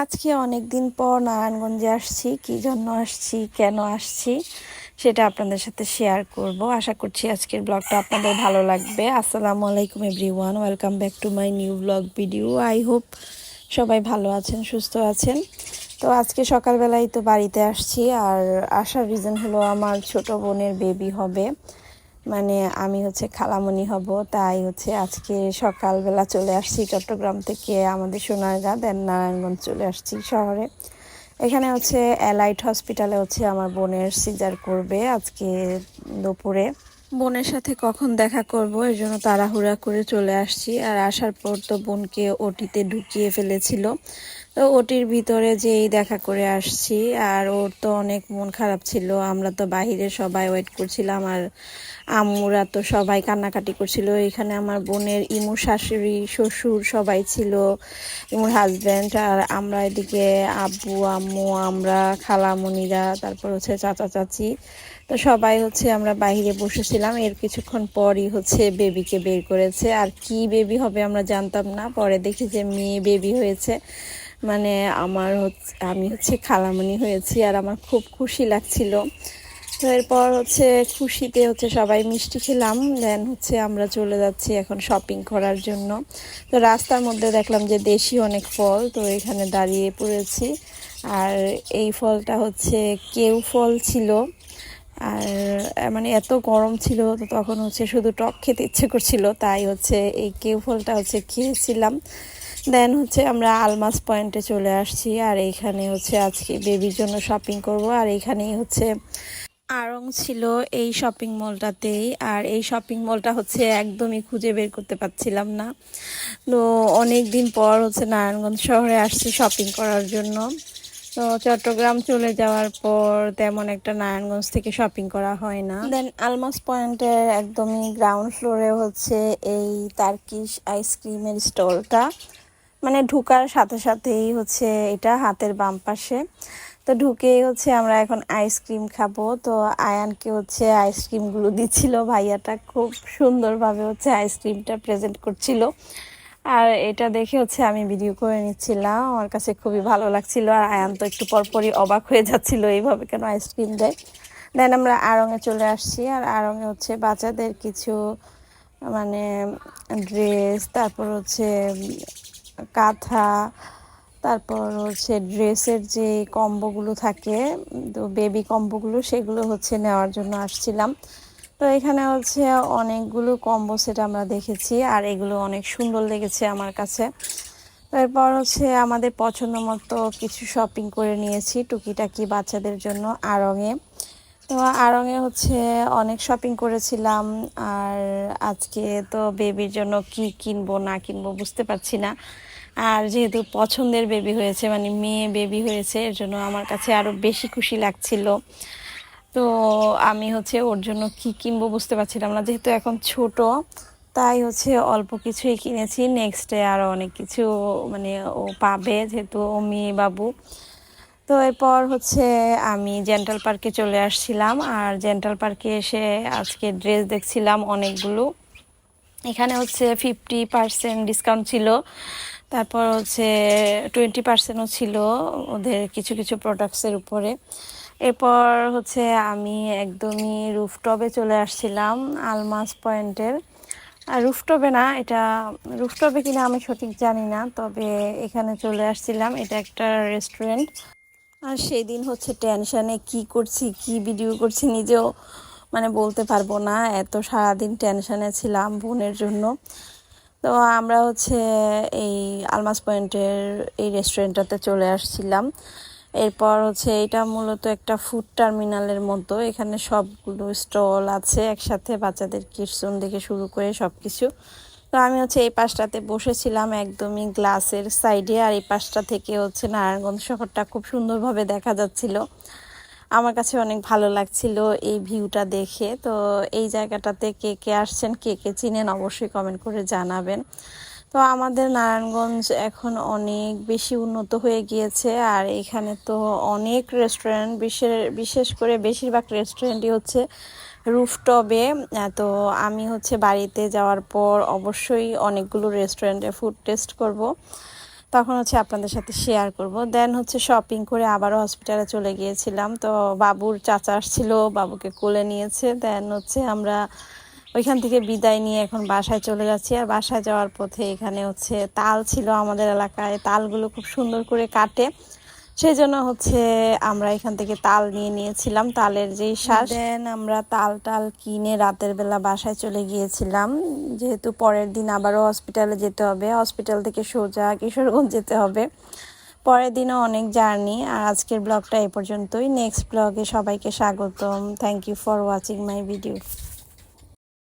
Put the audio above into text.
আজকে অনেক দিন পর নারায়ণগঞ্জে আসছি। কি জন্য আসছি, কেন আসছি, সেটা আপনাদের সাথে শেয়ার করব। আশা করছি আজকের ব্লগটা আপনাদের ভালো লাগবে। আসসালামু আলাইকুম everyone welcome back to my new blog video I hope সবাই ভালো আছেন, সুস্থ আছেন। তো আজকে সকালবেলায় তো বাড়িতে আসছি, আর আসার রিজন হলো আমার ছোট বোনের বেবি হবে। মানে আমি হচ্ছে খালামণি হব, তাই হচ্ছে আজকে সকালবেলা চলে আসছি চট্টগ্রাম থেকে আমাদের সোনারগাঁ দেন নারায়ণগঞ্জ চলে আসছি শহরে। এখানে হচ্ছে অ্যালাইট হসপিটালে হচ্ছে আমার বোনের সিজার করবে আজকে দুপুরে। বোনের সাথে কখন দেখা করব, এর জন্য তাড়াহুড়া করে চলে আসছি। আর আসার পর তো বোনকে ওটিতে ঢুকিয়ে ফেলেছিল। তো ওটির ভিতরে যেই দেখা করে আসছি, আর ওর তো অনেক মন খারাপ ছিল। আমরা তো বাহিরে সবাই ওয়েট করছিলাম, আর আম্মুরা তো সবাই কান্নাকাটি করছিল। এখানে আমার বোনের ইমু শাশুড়ি, শ্বশুর সবাই ছিল, ইমুর হাজব্যান্ড আর আমরা এদিকে আব্বু, আম্মু, আমরা খালামণিরা তারপর হচ্ছে চাচা, চাচি। তো সবাই হচ্ছে আমরা বাহিরে বসেছিলাম। এর কিছুক্ষণ পরই হচ্ছে বেবিকে বের করেছে। আর কি বেবি হবে আমরা জানতাম না। পরে দেখি যে মেয়ে বেবি হয়েছে। মানে আমার হচ্ছে, আমি হচ্ছে খালামণি হয়েছি আর আমার খুব খুশি লাগছিল। তো এরপর হচ্ছে খুশিতে হচ্ছে সবাই মিষ্টি খেলাম দেন হচ্ছে আমরা চলে যাচ্ছি এখন শপিং করার জন্য। তো রাস্তার মধ্যে দেখলাম যে দেশি অনেক ফল, তো এখানে দাঁড়িয়ে পড়েছি। আর এই ফলটা হচ্ছে কেউ ফল ছিল। আর মানে এত গরম ছিল, তো তখন হচ্ছে শুধু টক খেতে ইচ্ছে করছিল, তাই হচ্ছে এই কেউ ফলটা হচ্ছে খেয়েছিলাম। দেন হচ্ছে আমরা আলমাস পয়েন্টে চলে আসছি, আর এইখানে হচ্ছে আজকে বেবির জন্য শপিং করব, আর এইখানেই হচ্ছে আরং ছিল এই শপিং মলটাতেই আর এই শপিং মলটা হচ্ছে একদমই খুঁজে বের করতে পারছিলাম না। তো অনেক দিন পর হচ্ছে নারায়ণগঞ্জ শহরে আসছি শপিং করার জন্য। তো চট্টগ্রাম চলে যাওয়ার পর তেমন একটা নারায়ণগঞ্জ থেকে শপিং করা হয় না। দেন আলমাস পয়েন্টের একদমই গ্রাউন্ড ফ্লোরে হচ্ছে এই তার্কিশ আইসক্রিমের স্টলটা মানে ঢুকার সাথে সাথেই হচ্ছে এটা হাতের বাম পাশে। তো ঢুকেই হচ্ছে আমরা এখন আইসক্রিম খাব। তো আয়ানকে হচ্ছে আইসক্রিমগুলো দিচ্ছিল ভাইয়াটা। খুব সুন্দরভাবে হচ্ছে আইসক্রিমটা প্রেজেন্ট করছিল। আর এটা দেখে হচ্ছে আমি ভিডিও করে নিচ্ছিলাম। আমার কাছে খুবই ভালো লাগছিল। আর আয়ান তো একটু পরপরই অবাক হয়ে যাচ্ছিল এইভাবে কেন আইসক্রিম দেয়। দেন আমরা আড়ঙে চলে আসছি। আর আড়ঙে হচ্ছে বাচ্চাদের কিছু মানে ড্রেস তারপর হচ্ছে কাঁথা, তারপর হচ্ছে ড্রেসের যে কম্বোগুলো থাকে, তো বেবি কম্বোগুলো, সেগুলো হচ্ছে নেওয়ার জন্য আসছিলাম। তো এখানে হচ্ছে অনেকগুলো কম্বো সেট আমরা দেখেছি, আর এগুলো অনেক সুন্দর লেগেছে আমার কাছে। এরপর হচ্ছে আমাদের পছন্দ মতো কিছু শপিং করে নিয়েছি, টুকিটাকি বাচ্চাদের জন্য আড়ঙে। তো আরঙে হচ্ছে অনেক শপিং করেছিলাম। আর আজকে তো বেবির জন্য কি কিনবো, না কিনবো বুঝতে পারছি না। আর যেহেতু পছন্দের বেবি হয়েছে মানে মেয়ে বেবি হয়েছে, এর জন্য আমার কাছে আরও বেশি খুশি লাগছিল। তো আমি হচ্ছে ওর জন্য কি কিনবো বুঝতে পারছিলাম না, যেহেতু এখন ছোট, তাই হচ্ছে অল্প কিছুই কিনেছি। নেক্সটে আরও অনেক কিছু মানে ও পাবে, যেহেতু ও মেয়ে বাবু। তো এরপর হচ্ছে আমি জেন্টাল পার্কে চলে আসছিলাম আর জেন্টাল পার্কে এসে আজকে ড্রেস দেখছিলাম অনেকগুলো। এখানে হচ্ছে ফিফটি পার্সেন্ট ডিসকাউন্ট ছিল, তারপর হচ্ছে টোয়েন্টি পার্সেন্টও ছিল ওদের কিছু কিছু প্রোডাক্টসের উপরে। এরপর হচ্ছে আমি একদমই রুফটপে চলে আসছিলাম আলমাস পয়েন্টের আর রুফটপে না, এটা রুফটপে কিনা আমি সঠিক জানি না, তবে এখানে চলে আসছিলাম। এটা একটা রেস্টুরেন্ট আর সেই দিন হচ্ছে টেনশানে কি করছি, কি ভিডিও করছি নিজেও মানে বলতে পারব না। এত সারাদিন টেনশানে ছিলাম বোনের জন্য। তো আমরা হচ্ছে এই আলমাস পয়েন্টের এই রেস্টুরেন্টটাতে চলে আসছিলাম। এরপর হচ্ছে এটা মূলত একটা ফুড টার্মিনালের মতো। এখানে সবগুলো স্টল আছে একসাথে বাচ্চাদের কিটসুন থেকে শুরু করে সব কিছু তো আমি হচ্ছে এই পাশটাতে বসেছিলাম একদমই গ্লাসের সাইডে আর এই পাশটা থেকে হচ্ছে নারায়ণগঞ্জ শহরটা খুব সুন্দরভাবে দেখা যাচ্ছিল। আমার কাছে অনেক ভালো লাগছিল এই ভিউটা দেখে। তো এই জায়গাটাতে কে কে আসছেন, কে কে চিনেন অবশ্যই কমেন্ট করে জানাবেন। তো আমাদের নারায়ণগঞ্জ এখন অনেক বেশি উন্নত হয়ে গিয়েছে আর এখানে তো অনেক রেস্টুরেন্ট বিশেষ বিশেষ করে বেশিরভাগ রেস্টুরেন্টই হচ্ছে রুফটবে তো আমি হচ্ছে বাড়িতে যাওয়ার পর অবশ্যই অনেকগুলো রেস্টুরেন্টে ফুড টেস্ট করব। তখন হচ্ছে আপনাদের সাথে শেয়ার করব। দেন হচ্ছে শপিং করে আবারও হসপিটালে চলে গিয়েছিলাম। তো বাবুর চাচা আসছিল, বাবুকে কোলে নিয়েছে। দেন হচ্ছে আমরা ওইখান থেকে বিদায় নিয়ে এখন বাসায় চলে যাচ্ছি। আর বাসায় যাওয়ার পথে এখানে হচ্ছে তাল ছিল আমাদের এলাকায়। তালগুলো খুব সুন্দর করে কাটে। সেই জন্য হচ্ছে আমরা এখান থেকে তাল নিয়ে নিয়েছিলাম, তালের যেই শ্বাস। দেন আমরা তাল টাল কিনে রাতের বেলা বাসায় চলে গিয়েছিলাম। যেহেতু পরের দিন আবারও হসপিটালে যেতে হবে হসপিটাল থেকে সোজা কিশোরগঞ্জ যেতে হবে। পরের দিনও অনেক জার্নি, আর আজকের ব্লগটা এ পর্যন্তই। নেক্সট ব্লগে সবাইকে স্বাগতম। Thank you for watching my video